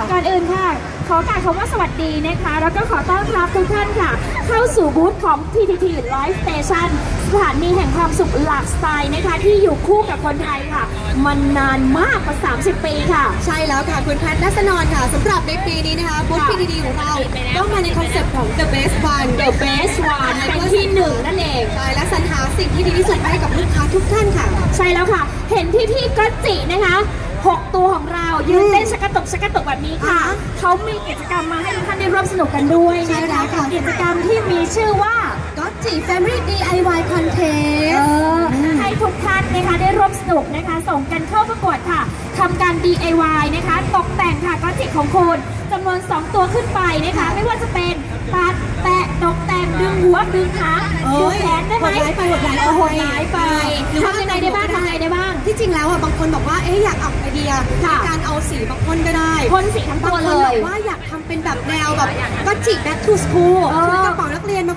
กคะค่ะก่อนอื่นค่ะ ขอกล่าวคำว่าสวัสดีนะคะ แล้วก็ขอต้อนรับทุกท่านค่ะ เข้าสู่บูธของ PTT Live Station สถานีแห่งความสุขหลากสไตล์นะคะ ที่อยู่คู่กับคนไทยค่ะ มันนานมากกว่า 30 ปีค่ะ ใช่แล้วค่ะ คุณแพทย์นัสนนท์ค่ะสำหรับในปีนี้นะคะบูธค่ะ PDD ของเราต้องมาในคอนเซ็ปต์ของ The Best One The Best One เป็นที่หนึ่งนั่นเองใช่และสรรหาสิ่งที่ดีที่สุดให้กับลูกค้าทุกท่านค่ะ ใช่แล้วค่ะ เห็นพี่พี่ๆก็จินะคะ หกตัวของเรา ยืนเต้นชักกระตุกชักกระตุกแบบนี้ค่ะ อ่าฮะเขามีกิจกรรมมาให้ทุกท่านได้ร่วมสนุกกันด้วยใช่นะแล้วคะค่ะ กิจกรรมที่มีชื่อว่าก๊อตจิ Family DIY เอ Contest อให้ทุกท่านนะคะได้ร่วมสนุกนะคะ ส่งกันเข้าประกวดค่ะทำการ DIY นะคะ ตกแต่งค่ะก็จิของคุณจำนวน 2 ตัวขึ้นไปนะคะ ไม่ว่าจะเป็น ตัดแปะตกแต่งดึงหัวดึงขาเอ้ดึงยแขนได้ไหมโหดร้ายไปโหดร้ายไปโหดร้ายไปหรือว่า ทำยังไงได้บ้างทำยังไงได้บ้าง ที่จริงแล้วอะบางคนบอกว่าเอ๊ะอยากออกไอเดียในค่ะ การเอาสีมาพ่นก็ได้พ่นสีทั้งบางตัวคนเลบอย กว่าอยากทำเป็นแบบแนวแบบก็จิ back to school เออ คือกระเป๋านักเรียนมา